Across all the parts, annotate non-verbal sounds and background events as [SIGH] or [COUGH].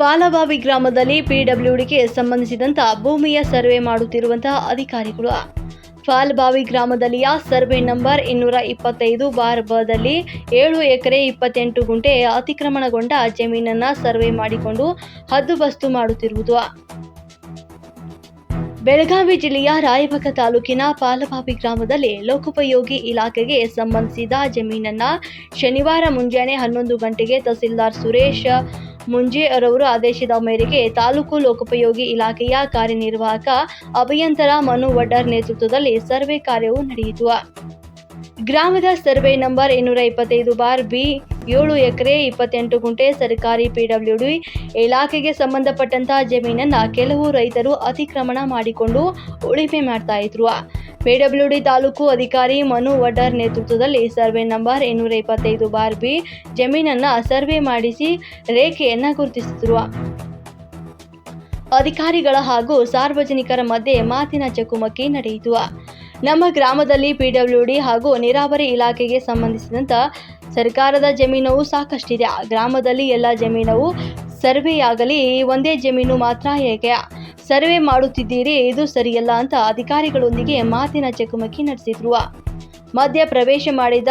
ಪಾಲಬಾವಿ ಗ್ರಾಮದಲ್ಲಿ ಪಿಡಬ್ಲ್ಯೂಡಿಗೆ ಸಂಬಂಧಿಸಿದಂತ ಭೂಮಿಯ ಸರ್ವೆ ಮಾಡುತ್ತಿರುವಂತಹ ಅಧಿಕಾರಿಗಳು. ಪಾಲ್ಬಾವಿ ಗ್ರಾಮದಲ್ಲಿಯ ಸರ್ವೆ ನಂಬರ್ ಇನ್ನೂರ ಇಪ್ಪತ್ತೈದು ಬಾರ್ ಬದಲ್ಲಿ ಏಳು ಎಕರೆ ಇಪ್ಪತ್ತೆಂಟು ಗುಂಟೆ ಅತಿಕ್ರಮಣಗೊಂಡ ಜಮೀನನ್ನ ಸರ್ವೆ ಮಾಡಿಕೊಂಡು ಹದ್ದುಬಸ್ತು ಮಾಡುತ್ತಿರುವುದು. ಬೆಳಗಾವಿ ಜಿಲ್ಲೆಯ ರಾಯಬಾಗ ತಾಲೂಕಿನ ಪಾಲಬಾವಿ ಗ್ರಾಮದಲ್ಲಿ ಲೋಕೋಪಯೋಗಿ ಇಲಾಖೆಗೆ ಸಂಬಂಧಿಸಿದ ಜಮೀನನ್ನ ಶನಿವಾರ ಮುಂಜಾನೆ ಹನ್ನೊಂದು ಗಂಟೆಗೆ ತಹಸೀಲ್ದಾರ್ ಸುರೇಶ್ ಮುಂಜೆ ಅವರ ಆದೇಶದ ಮೇರೆಗೆ ತಾಲೂಕು ಲೋಕೋಪಯೋಗಿ ಇಲಾಖೆಯ ಕಾರ್ಯನಿರ್ವಾಹಕ ಅಭಿಯಂತರ ಮನು ವಡ್ಡರ್ ನೇತೃತ್ವದಲ್ಲಿ ಸರ್ವೆ ಕಾರ್ಯವು ನಡೆಯಿತು. ಗ್ರಾಮದ ಸರ್ವೆ ನಂಬರ್ ಇನ್ನೂರ ಇಪ್ಪತ್ತೈದು ಬಾರ್ ಬಿ ಏಳು ಎಕರೆ ಇಪ್ಪತ್ತೆಂಟು ಗುಂಟೆ ಸರ್ಕಾರಿ ಪಿಡಬ್ಲ್ಯೂಡಿ ಇಲಾಖೆಗೆ ಸಂಬಂಧಪಟ್ಟಂತಹ ಜಮೀನನ್ನ ಕೆಲವು ರೈತರು ಅತಿಕ್ರಮಣ ಮಾಡಿಕೊಂಡು ಉಳಿಮೆ ಮಾಡ್ತಾ ಇದ್ರು. ಪಿಡಬ್ಲ್ಯೂಡಿ ತಾಲೂಕು ಅಧಿಕಾರಿ ಮನು ವಡ್ಡರ್ ನೇತೃತ್ವದಲ್ಲಿ ಸರ್ವೆ ನಂಬರ್ ಇನ್ನೂರ ಇಪ್ಪತ್ತೈದು ಬಾರ್ ಬಿ ಜಮೀನನ್ನ ಸರ್ವೆ ಮಾಡಿಸಿ ರೇಖೆಯನ್ನು ಗುರುತಿಸಿದ್ರು. ಅಧಿಕಾರಿಗಳ ಹಾಗೂ ಸಾರ್ವಜನಿಕರ ಮಧ್ಯೆ ಮಾತಿನ ಚಕುಮಕಿ ನಡೆಯಿತು. ನಮ್ಮ ಗ್ರಾಮದಲ್ಲಿ ಪಿಡಬ್ಲ್ಯೂಡಿ ಹಾಗೂ ನೀರಾವರಿ ಇಲಾಖೆಗೆ ಸಂಬಂಧಿಸಿದಂತ ಸರ್ಕಾರದ ಜಮೀನವು ಸಾಕಷ್ಟಿದೆ. ಗ್ರಾಮದಲ್ಲಿ ಎಲ್ಲ ಜಮೀನವು ಸರ್ವೆಯಾಗಲಿ, ಒಂದೇ ಜಮೀನು ಮಾತ್ರ ಹೇಗೆ ಸರ್ವೆ ಮಾಡುತ್ತಿದ್ದೀರಿ? ಇದು ಸರಿಯಲ್ಲ ಅಂತ ಅಧಿಕಾರಿಗಳೊಂದಿಗೆ ಮಾತಿನ ಚಕಮಕಿ ನಡೆಸಿದ್ರು. ಮಧ್ಯ ಪ್ರವೇಶ ಮಾಡಿದ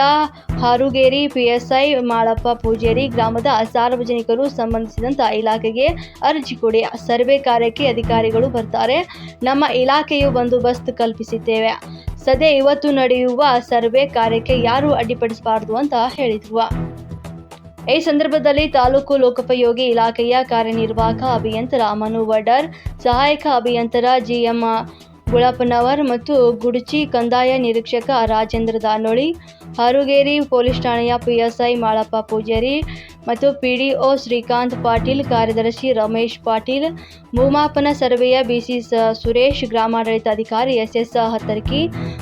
ಹಾರುಗೇರಿ ಪಿಎಸ್ಐ ಮಾಳಪ್ಪ ಪೂಜೇರಿ ಗ್ರಾಮದ ಸಾರ್ವಜನಿಕರು ಸಂಬಂಧಿಸಿದಂಥ ಇಲಾಖೆಗೆ ಅರ್ಜಿ ಕೊಡಿ. ಸರ್ವೆ ಕಾರ್ಯಕ್ಕೆ ಅಧಿಕಾರಿಗಳು ಬರ್ತಾರೆ. ನಮ್ಮ ಇಲಾಖೆಯು ಬಂದೋಬಸ್ತ್ ಕಲ್ಪಿಸಿದ್ದೇವೆ. ಸದ್ಯ ಇವತ್ತು ನಡೆಯುವ ಸರ್ವೆ ಕಾರ್ಯಕ್ಕೆ ಯಾರು ಅಡ್ಡಿಪಡಿಸಬಾರ್ದು ಅಂತ ಹೇಳಿದ್ರು. ಈ ಸಂದರ್ಭದಲ್ಲಿ ತಾಲೂಕು ಲೋಕೋಪಯೋಗಿ ಇಲಾಖೆಯ ಕಾರ್ಯನಿರ್ವಾಹಕ ಅಭಿಯಂತರ ಮನು ವಡರ್ ಸಹಾಯಕ ಅಭಿಯಂತರ ಜಿಎಂ ಗುಳಪ್ಪನವರ್ ಮತ್ತು ಗುಡುಚಿ ಕಂದಾಯ ನಿರೀಕ್ಷಕ ರಾಜೇಂದ್ರ ದಾನೋಳಿ, ಹರುಗೇರಿ ಪೊಲೀಸ್ ಠಾಣೆಯ ಪಿಎಸ್ಐ ಮಾಳಪ್ಪ ಪೂಜಾರಿ ಮತ್ತು ಪಿಡಿಒ ಶ್ರೀಕಾಂತ್ ಪಾಟೀಲ್, ಕಾರ್ಯದರ್ಶಿ ರಮೇಶ್ ಪಾಟೀಲ್, ಭೂಮಾಪನ ಸರ್ವೆಯ ಬಿಸಿ ಸುರೇಶ್ ಗ್ರಾಮಾಡಳಿತಾಧಿಕಾರಿ ಎಸ್ ಎಸ್ ಹತ್ತರ್ಕಿ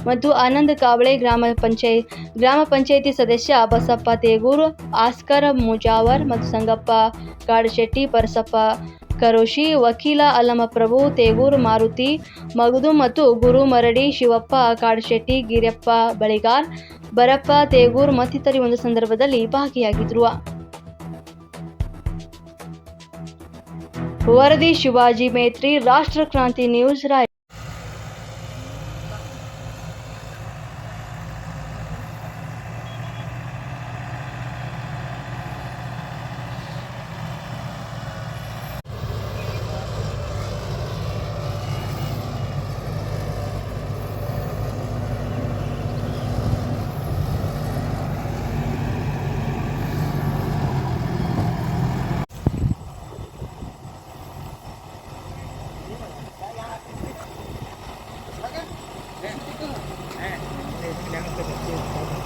ಮತ್ತು ಆನಂದ್ ಕಾವಳೆ ಗ್ರಾಮ ಪಂಚಾಯ ಗ್ರಾಮ ಪಂಚಾಯಿತಿ ಸದಸ್ಯ ಬಸಪ್ಪ ತೇಗೂರು, ಆಸ್ಕರ್ ಮುಜಾವರ್ ಮತ್ತು ಸಂಗಪ್ಪ ಕಾಡಶೆಟ್ಟಿ ಪರಸಪ್ಪ ಕರೋಶಿ ವಕೀಲ ಅಲ್ಲಮಪ್ರಭು ತೇಗೂರ್ ಮಾರುತಿ ಮಗದು ಮತ್ತು ಗುರು ಮರಡಿ ಶಿವಪ್ಪ ಕಾಡಶೆಟ್ಟಿ ಗಿರಪ್ಪ ಬಳಿಗಾರ್ ಬರಪ್ಪ ತೇಗೂರ್ ಮತ್ತಿತರರು ಒಂದು ಸಂದರ್ಭದಲ್ಲಿ ಭಾಗಿಯಾಗಿದ್ರು. ವರದಿ ಶಿವಾಜಿ ಮೇತ್ರಿ, ರಾಷ್ಟ್ರ ಕ್ರಾಂತಿ ನ್ಯೂಸ್ ರಾಯ್ ャンプできるって。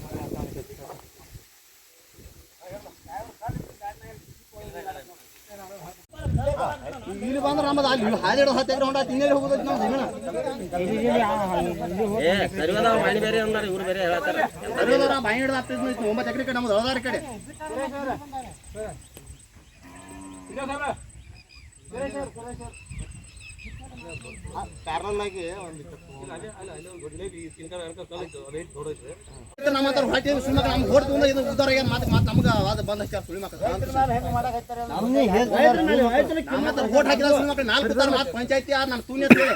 ಇಲ್ಲಿ ಬಂದ್ರೆ ನಮ್ಮದು ಅಲ್ಲಿ ಹಾದಿಡೋ ಹತ್ತು ಎಕರೆ ಹೊಂಡ ತಿಂಗಳು ಹೋಗೋದೈತಿ ನಾವು ಜಮೀನ ಏ ಕರಿವದ ಮಾಡಿ ಬೇರೆ ಅಂದಾರ ಇವ್ರು ಬೇರೆ ಹೇಳ್ತಾರೆ. ಅರಿಯೋದರ ಬಾಯಿ ಹಿಡ್ದು ಹತ್ತು ಐತಿ ಒಂಬತ್ತು ಎಕರೆ ಕಡೆ ನಮ್ಮದು ಹಳದಾರ ಕಡೆ. ಸರ್ ಸರ್ ಒಂದು ನಮ್ಮ ಹತ್ರ ಹೊಟ್ಟೆ ಸುಮ್ಮನೆ ನಮ್ಗೆ ಹೊಟ್ಟು ತುಂಬ ಇದು ಉದ್ದಾರ ಆಗ್ಯಾದ ಮತ್ತೆ ಮತ್ತೆ ನಮ್ಗೆ ಅದು ಬಂದ ಹಚ್ಚಾರ ಸುಳಿ ಮಕ್ಕಳು ನಮ್ಮ ಹತ್ರ ಓಟ್ ಹಾಕಿದ ಮಕ್ಕಳು ನಾಲ್ಕು ತರ ಮತ್ತೆ ಪಂಚಾಯತಿ ಯಾರು ನಮ್ಮ ತೂನಿ ಅಂತ ಹೇಳಿ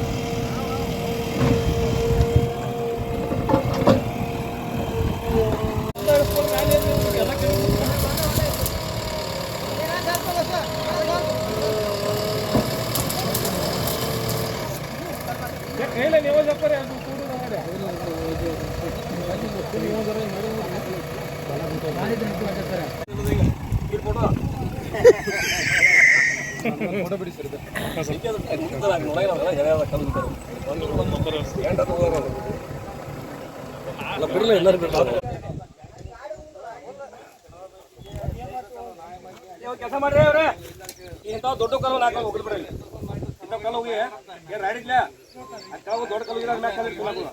ಕೆಲಸ ಮಾಡ್ರಿ ಅವ್ರೆ ಇಂಥವು ದೊಡ್ಡ ಕಲ್ಲು ಹಾಕೋ ಹೋಗ್ಲಿ ಬಿಡ್ರಿ ಇಂಥವು ಕಲ್ಲು ಹೋಗಿ ಏನ್ ಆ ಕಲ್ಲು ದೊಡ್ಡ ಕಲ್ಲು ಇರೋ ಕಲ್ಲು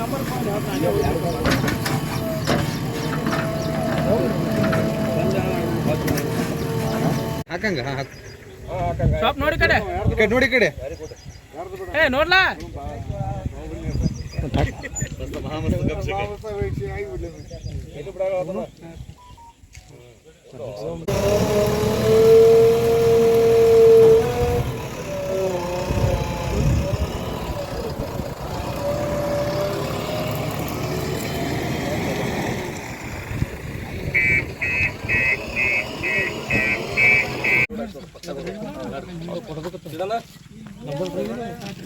नंबर ಹಾಕಂಗ? ಸ್ವಲ್ಪ ನೋಡಿ ಕಡೆ. ನೋಡಿ ಕಡೆ. ಏ ನೋಡ್ಲಾ? [LAUGHS]